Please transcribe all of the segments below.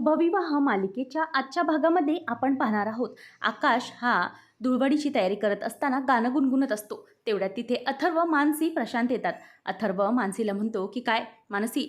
शुभविवाह मालिकेच्या आजच्या भागामध्ये आपण पाहणार आहोत. आकाश हा धुळवडीची तयारी करत असताना गाणं गुणगुणत असतो. तेवढ्यात तिथे अथर्व मानसी प्रशांत येतात. अथर्व मानसीला म्हणतो की काय मानसी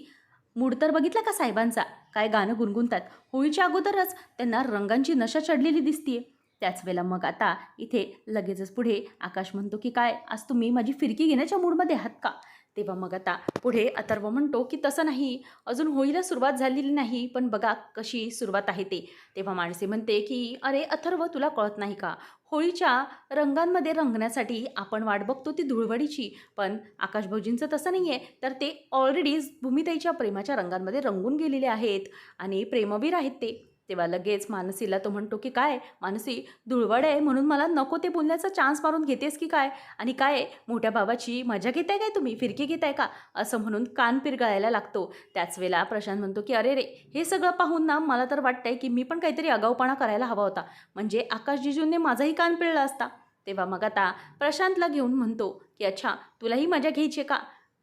मूड तर बघितला का साहेबांचा? काय गाणं गुणगुणतात? होळीच्या अगोदरच त्यांना रंगांची नशा चढलेली दिसतीये. त्याच वेळेला मग आता इथे लगेचच पुढे आकाश म्हणतो की काय आज तुम्ही माझी फिरकी घेण्याच्या मूडमध्ये आहात का? तेव्हा मग आता पुढे अथर्व म्हणतो की तसं नाही अजून होळीला सुरुवात झालेली नाही पण बघा कशी सुरुवात आहे ते. तेव्हा माणसे म्हणते की अरे अथर्व तुला कळत नाही का? होळीच्या रंगांमध्ये रंगण्यासाठी आपण वाट बघतो ती धुळवडीची पण आकाशभाऊजींचं तसं नाही आहे तर ते ऑलरेडीज भूमिताईच्या प्रेमाच्या रंगांमध्ये रंगून गेलेले आहेत आणि प्रेमवीर आहेत ते. तेव्हा लगेच मानसीला तो म्हणतो की काय मानसी धुळवड आहे म्हणून मला नको ते बोलण्याचा चान्स मारून घेतेस की काय? आणि काय आहे, मोठ्या भावाची मजा घेताय काय तुम्ही? फिरकी घेताय का? असं म्हणून कान पिरगळायला लागतो. त्याच वेळेला प्रशांत म्हणतो की अरे रे हे सगळं पाहून ना मला तर वाटतंय की मी पण काहीतरी आगाऊपणा करायला हवा होता. म्हणजे आकाशजीजूंनी माझाही कान पिळला असता. तेव्हा मग आता प्रशांतला घेऊन म्हणतो की अच्छा तुलाही मजा घ्यायची आहे का?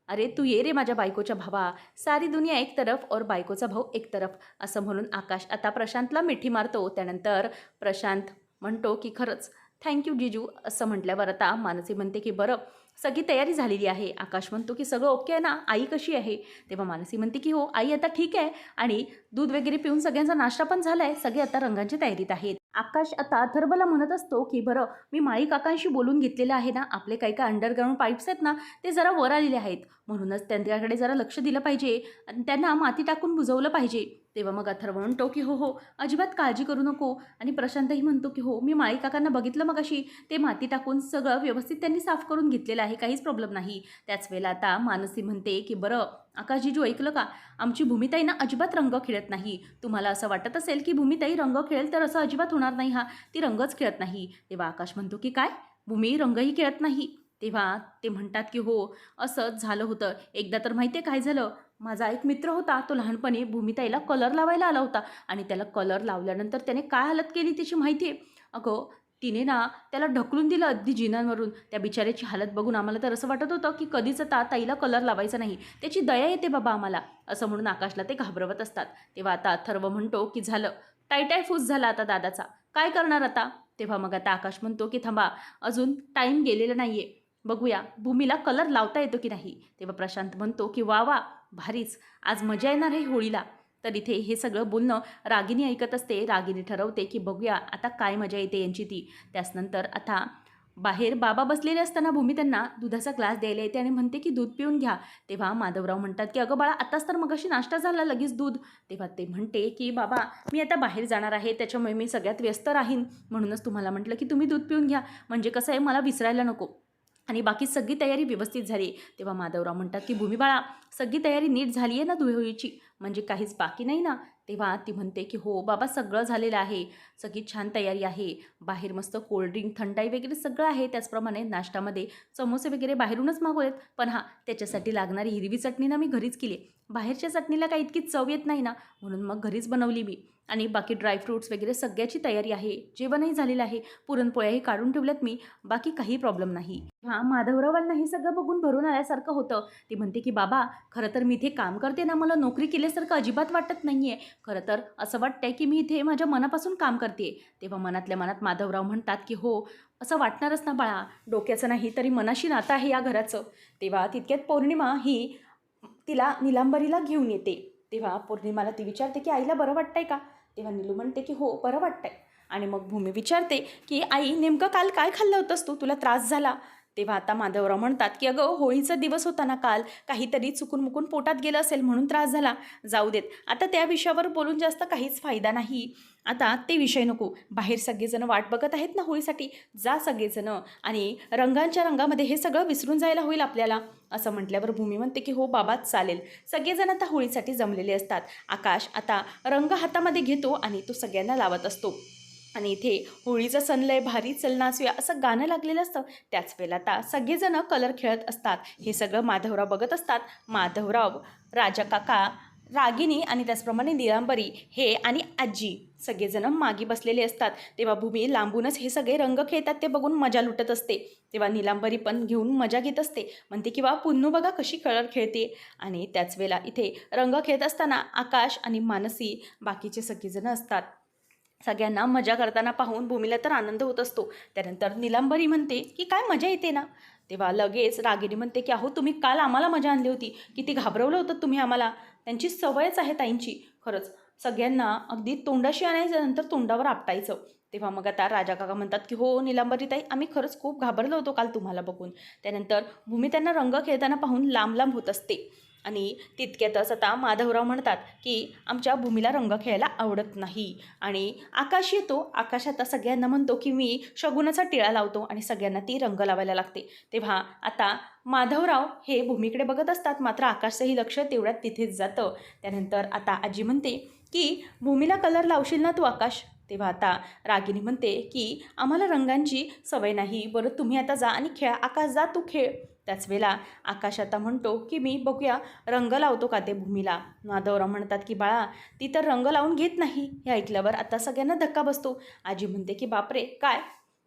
अरे तू ये रे माझ्या बायकोच्या भावा. सारी दुनिया एक तरफ और बायकोचा भाऊ एक तरफ असं म्हणून आकाश आता प्रशांतला मिठी मारतो. त्यानंतर प्रशांत म्हणतो की खरंच थँक्यू जिजू असं म्हटल्यावर आता मानसी म्हणते की बरं सगळी तयारी झालेली आहे. आकाश म्हणतो की सगळं ओके आहे ना? आई कशी आहे? तेव्हा मानसी म्हणते की हो आई आता ठीक आहे आणि दूध वगैरे पिऊन सगळ्यांचा नाश्ता पण झाला आहे सगळे आता रंगांची तयारीत आहेत. आकाश आता अथर्वला म्हणत असतो की बरं मी माळी काकांशी बोलून घेतलेलं आहे ना आपले काही काही अंडरग्राऊंड पाईप्स आहेत ना ते जरा वर आलेले आहेत. म्हणूनच त्यांच्याकडे जरा लक्ष दिलं पाहिजे आणि त्यांना माती टाकून बुजवलं पाहिजे. तेव्हा मग अथर्व म्हणतो की हो हो अजिबात काळजी करू नको. आणि प्रशांतही म्हणतो की हो मी माळी काकांना बघितलं मग अशी ते माती टाकून सगळं व्यवस्थित त्यांनी साफ करून घेतलेलं आहे काहीच प्रॉब्लेम नाही. त्याच वेळेला आता मानसी म्हणते की बरं आकाशजीजू ऐकलं का? आमची भूमिताई ना अजिबात रंग खेळत नाही. तुम्हाला असं वाटत असेल की भूमिताई रंग खेळेल तर असं अजिबात होणार नाही हा. ती रंगच खेळत नाही. तेव्हा आकाश म्हणतो की काय? भूमी रंगही खेळत नाही. तेव्हा ते म्हणतात की हो असंच झालं होतं. एकदा तर माहिती आहे काय झालं? माझा एक मित्र होता तो लहानपणी भूमिताईला कलर लावायला आला होता. आणि त्याला कलर लावल्यानंतर त्याने काय हालत केली त्याची माहिती आहे? अगं तिने ना त्याला ढकलून दिलं अगदी जिन्यांवरून त्या बिचाऱ्याची हालत बघून आम्हाला तर असं वाटत होतं की कधीच आता ताईला कलर लावायचा नाही. त्याची दया येते बाबा आम्हाला असं म्हणून आकाशला ते घाबरवत असतात. तेव्हा आता अथर्व म्हणतो की झालं. टायटाय फूस झाला आता दादाचा. काय करणार आता? तेव्हा मग आता आकाश म्हणतो की थांबा अजून टाईम गेलेला नाही आहे बघूया भूमीला कलर लावता येतो की नाही? तेव्हा प्रशांत म्हणतो की वा वा भारीच. आज मजा येणार आहे होळीला. तर इथे हे सगळं बोलणं रागिनी ऐकत असते. रागिनी ठरवते की बघूया आता काय मजा येते यांची ती. त्याचनंतर आता बाहेर बाबा बसलेले असताना भूमी त्यांना दुधाचा ग्लास द्यायला येते आणि म्हणते की दूध पिऊन घ्या. तेव्हा माधवराव म्हणतात की अगं बाळा आताच तर मगाशी नाश्ता झाला लगेच दूध. तेव्हा ते म्हणते की बाबा मी आता बाहेर जाणार आहे. त्याच्यामुळे मी सगळ्यात व्यस्त राहीन. म्हणूनच तुम्हाला म्हटलं की तुम्ही दूध पिऊन घ्या. म्हणजे कसं आहे मला विसरायला नको. आणि बाकी सगळी तयारी व्यवस्थित झाली. तेव्हा माधवराव म्हणतात की भूमिबाळा सगळी तयारी नीट झाली आहे ना धुळहोळीची म्हणजे काहीच बाकी नाही ना? तेव्हा ती म्हणते की हो बाबा सगळं झालेलं आहे. सगळी छान तयारी आहे. बाहेर मस्त कोल्ड्रिंक थंडाई वगैरे सगळं आहे. त्याचप्रमाणे नाश्त्यामध्ये समोसे वगैरे बाहेरूनच मागवलेत. पण हां त्याच्यासाठी लागणारी हिरवी चटणी ना मी घरीच केली बाहेरच्या चटणीला काही इतकी चव येत नाही ना म्हणून मग घरीच बनवली मी. आणि बाकी ड्रायफ्रूट्स वगैरे सगळ्याची तयारी आहे. जेवणही झालेलं आहे. पुरणपोळ्याही काढून ठेवल्यात मी. बाकी काही प्रॉब्लेम नाही. हां माधवरावांना हे सगळं बघून भरून आल्यासारखं होतं. ती म्हणते की बाबा खरं तर मी इथे काम करते ना मला नोकरी केल्यासारखं अजिबात वाटत नाही आहे खरं तर असं वाटतंय की मी इथे माझ्या मनापासून काम करते. तेव्हा मनातल्या मनात माधवराव म्हणतात की हो असं वाटणारच ना बाळा. डोक्याचं नाही तरी मनाशी नातं आहे या घराचं. तेव्हा तितक्यात पौर्णिमा ही तिला निलांबरीला घेऊन येते. तेव्हा पौर्णिमाला ती विचारते की आईला बरं वाटतंय का? तेव्हा नीलू म्हणते की हो बरं वाटतंय. आणि मग भूमी विचारते की आई नेमकं काल काय खाल्लं होतंस तू? तुला त्रास झाला? तेव्हा आता माधवराव म्हणतात की अगं होळीचा दिवस होता ना काल काहीतरी चुकून मुकून पोटात गेलं असेल म्हणून त्रास झाला. जाऊ देत. आता त्या विषयावर बोलून जास्त काहीच फायदा नाही. आता ते विषय नको. बाहेर सगळेजण वाट बघत आहेत ना होळीसाठी. जा सगळेजणं आणि रंगांच्या रंगामध्ये हे सगळं विसरून जायला होईल आपल्याला. असं म्हटल्यावर भूमी म्हणते की हो बाबा चालेल. सगळेजण आता होळीसाठी जमलेले असतात. आकाश आता रंग हातामध्ये घेतो आणि तो सगळ्यांना लावत असतो. आणि इथे होळीचा सण लय भारी चल नाचूया असं गाणं लागलेलं असतं. त्याच वेळेला आता सगळेजण कलर खेळत असतात. हे सगळं माधवराव बघत असतात. माधवराव राजा काका रागिनी आणि त्याचप्रमाणे निलांबरी हे आणि आजी सगळेजण मागे बसलेले असतात. तेव्हा भूमी लांबूनच हे सगळे रंग खेळतात ते बघून मजा लुटत असते. तेव्हा निलांबरी पण घेऊन मजा घेत असते. म्हणते की वा पुन्नू बघा कशी कलर खेळते. आणि त्याच वेळेला इथे रंग खेळत असताना आकाश आणि मानसी बाकीचे सगळेजण असतात. सगळ्यांना मजा करताना पाहून भूमीला तर आनंद होत असतो. त्यानंतर निलांबरी म्हणते की काय मजा येते ना? तेव्हा लगेच रागिनी म्हणते की अहो तुम्ही काल आम्हाला मजा आणली होती. किती घाबरवलं होतं तुम्ही आम्हाला. त्यांची सवयच आहे ताईंची. खरंच सगळ्यांना अगदी तोंडाशी आणायचं नंतर तोंडावर आपटायचं. तेव्हा मग आता राजा काका म्हणतात की हो निलांबरी ताई आम्ही खरंच खूप घाबरलो होतो काल तुम्हाला बघून. त्यानंतर भूमी त्यांना रंग खेळताना पाहून लांब लांब होत असते. आणि तितक्यातच आता माधवराव म्हणतात की आमच्या भूमीला रंग खेळायला आवडत नाही. आणि आकाश येतो आकाश आता सगळ्यांना म्हणतो की मी शगुनाचा टिळा लावतो आणि सगळ्यांना ती रंग लावायला लागते. तेव्हा आता माधवराव हे भूमीकडे बघत असतात मात्र आकाशचंही लक्ष तेवढ्यात तिथेच जातं. त्यानंतर आता आजी म्हणते की भूमीला कलर लावशील ना तू आकाश? तेव्हा आता रागिनी म्हणते की आम्हाला रंगांची सवय नाही. बरं तुम्ही आता जा आणि खेळा. आकाश जा तू खेळ. त्याच वेळेला आकाश आता म्हणतो की मी बघूया रंग लावतो का ते भूमीला? माधवराव म्हणतात की बाळा ती तर रंग लावून घेत नाही. हे ऐकल्यावर आता सगळ्यांना धक्का बसतो. आजी म्हणते की बापरे काय?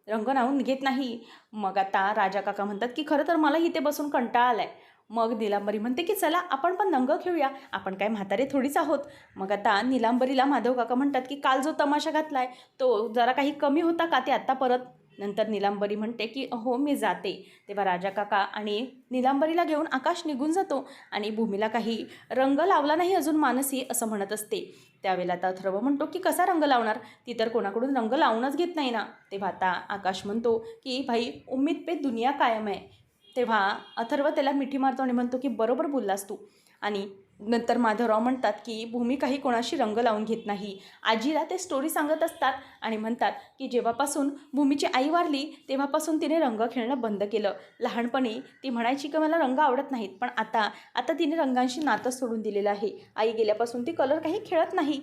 रंग लावून घेत नाही. मग आता राजा काका म्हणतात की खरं तर मला इथे बसून कंटाळा आला आहे मग निलांबरी म्हणते की चला आपण पण रंग खेळूया. आपण काय म्हातारे थोडीच आहोत. मग आता निलांबरीला माधव काका म्हणतात की काल जो तमाशा घातलाय तो जरा काही कमी होता का ते आत्ता परत? नंतर निलांबरी म्हणते की हो मी जाते. तेव्हा राजा काका आणि निलांबरीला घेऊन आकाश निघून जातो आणि भूमीला काही रंग लावला नाही अजून मानसी असं म्हणत असते. त्यावेळेला आता अथर्व म्हणतो की कसा रंग लावणार? ती तर कोणाकडून रंग लावूनच घेत नाही ना. तेव्हा आता आकाश म्हणतो की भाई उम्मीद पे दुनिया कायम आहे तेव्हा अथर्व त्याला मिठी मारतो आणि म्हणतो की बरोबर बोललास तू. आणि नंतर माधवराव म्हणतात की भूमी काही कोणाशी रंग लावून घेत नाही. आजीला ते स्टोरी सांगत असतात. आणि म्हणतात की जेव्हापासून भूमीची आई वारली तेव्हापासून तिने रंग खेळणं बंद केलं. लहानपणी ती म्हणायची की मला रंग आवडत नाहीत पण आता आता तिने रंगांशी नातं सोडून दिलेलं आहे. आई गेल्यापासून ती कलर काही खेळत नाही.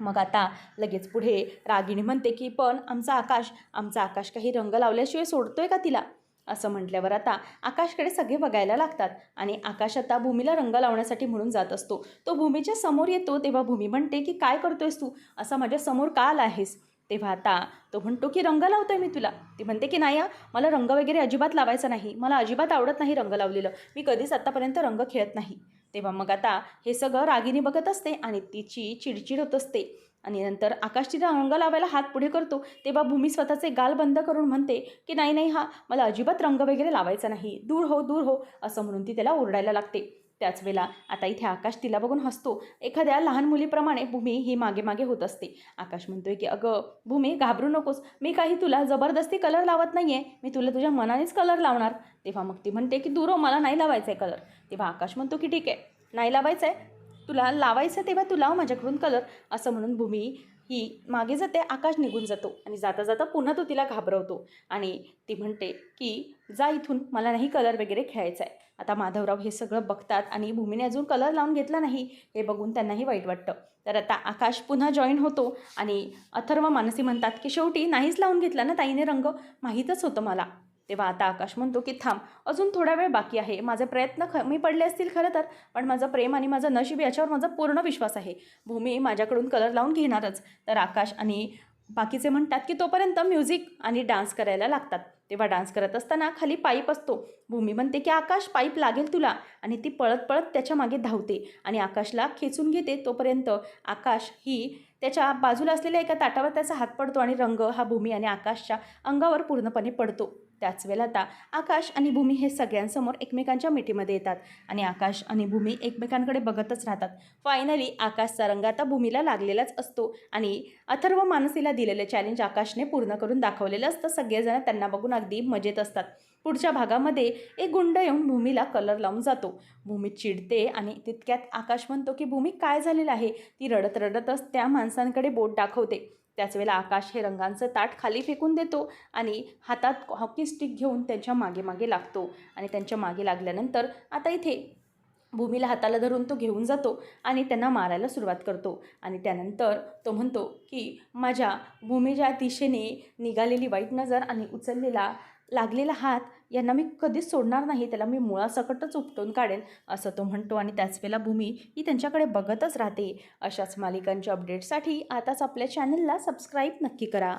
मग आता लगेच पुढे रागिणी म्हणते की पण आमचा आकाश आमचा आकाश काही रंग लावल्याशिवाय सोडतोय का तिला? असं म्हटल्यावर आता आकाशकडे सगळे बघायला लागतात आणि आकाश आता भूमीला रंग लावण्यासाठी म्हणून जात असतो. तो भूमीच्या समोर येतो तेव्हा भूमी म्हणते की काय करतोयस तू? असा माझ्यासमोर का आला आहेस तेव्हा आता तो म्हणतो की रंग लावतोय मी तुला. ती म्हणते की नाही मला रंग वगैरे अजिबात लावायचा नाही. मला अजिबात आवडत नाही रंग लावलेलं. मी कधीच आत्तापर्यंत रंग खेळत नाही. तेव्हा मग आता हे सगळं रागिनी बघत असते आणि तिची चिडचिड होत असते. आणि नंतर आकाश तिथे रंग लावायला हात पुढे करतो तेव्हा भूमी स्वतःचे गाल बंद करून म्हणते की नाही नाही हा मला अजिबात रंग वगैरे लावायचा नाही. दूर हो दूर हो असं म्हणून ती त्याला ओरडायला लागते. त्याच वेळेला आता इथे आकाश तिला बघून हसतो. एखाद्या लहान मुलीप्रमाणे भूमी ही मागे मागे होत असते. आकाश म्हणतोय की अगं भूमी घाबरू नकोस. मी काही तुला जबरदस्ती कलर लावत नाही आहे मी तुला तुझ्या मनानेच कलर लावणार. तेव्हा मग ती म्हणते की दूर हो मला नाही लावायचा आहे कलर तेव्हा आकाश म्हणतो की ठीक आहे. नाही लावायचं आहे तुला लावायचं तेव्हा तू लाव माझ्याकडून कलर असं म्हणून भूमी ही मागे जाते आकाश निघून जातो आणि जाता जाता पुन्हा तो तिला घाबरवतो. आणि ती म्हणते की जा इथून मला नाही कलर वगैरे खेळायचा आहे. आता माधवराव हे सगळं बघतात आणि भूमीने अजून कलर लावून घेतला नाही हे बघून त्यांनाही वाईट वाटतं. तर आता आकाश पुन्हा जॉईन होतो आणि अथर्व मानसी म्हणतात की शेवटी नाहीच लावून घेतला ना ताईने रंग? माहीतच होतं मला. तेव्हा आता आकाश म्हणतो की थांब अजून थोडा वेळ बाकी आहे. माझे प्रयत्न ख मी पडले असतील खरं तर पण माझं प्रेम आणि माझं नशीब याच्यावर माझा पूर्ण विश्वास आहे. भूमी माझ्याकडून कलर लावून घेणारच. तर आकाश आणि बाकीचे म्हणतात की तोपर्यंत म्युझिक आणि डान्स करायला लागतात. तेव्हा डान्स करत असताना खाली पाईप असतो. भूमी म्हणते की आकाश पाईप लागेल तुला. आणि ती पळत पळत त्याच्यामागे धावते आणि आकाशला खेचून घेते. तोपर्यंत आकाश ही त्याच्या बाजूला असलेल्या एका ताटावर त्याचा हात पडतो आणि रंग हा भूमी आणि आकाशच्या अंगावर पूर्णपणे पडतो. त्याच वेळेला आता आकाश आणि भूमी हे सगळ्यांसमोर एकमेकांच्या मिठीमध्ये येतात. आणि आकाश आणि भूमी एकमेकांकडे बघतच राहतात. फायनली आकाशचा रंग आता भूमीला लागलेलाच असतो. आणि अथर्व मानसीला दिलेले चॅलेंज आकाशने पूर्ण करून दाखवलेलं असतं. सगळेजण त्यांना बघून अगदी मजेत असतात. पुढच्या भागामध्ये एक गुंड येऊन भूमीला कलर लावून जातो. भूमी चिडते आणि तितक्यात आकाश म्हणतो की भूमी काय झालेलं आहे? ती रडत रडतच त्या माणसांकडे बोट दाखवते. त्याच वेळेला आकाश हे रंगांचं ताट खाली फेकून देतो आणि हातात हॉकी स्टिक घेऊन त्यांच्या मागे मागे लागतो. आणि त्यांच्या मागे लागल्यानंतर आता इथे भूमीला हाताला धरून तो घेऊन जातो आणि त्यांना मारायला सुरुवात करतो. आणि त्यानंतर तो म्हणतो की माझ्या भूमीच्या दिशेने निघालेली वाईट नजर आणि उचललेला लागलेला हात यांना मी कधीच सोडणार नाही त्याला मी मुळासकटच उपटून काढेल असं तो म्हणतो. आणि त्याच वेळेला भूमी ही त्यांच्याकडे बघतच राहते. अशाच मालिकांच्या अपडेटसाठी आताच आपल्या चॅनलला सबस्क्राईब नक्की करा.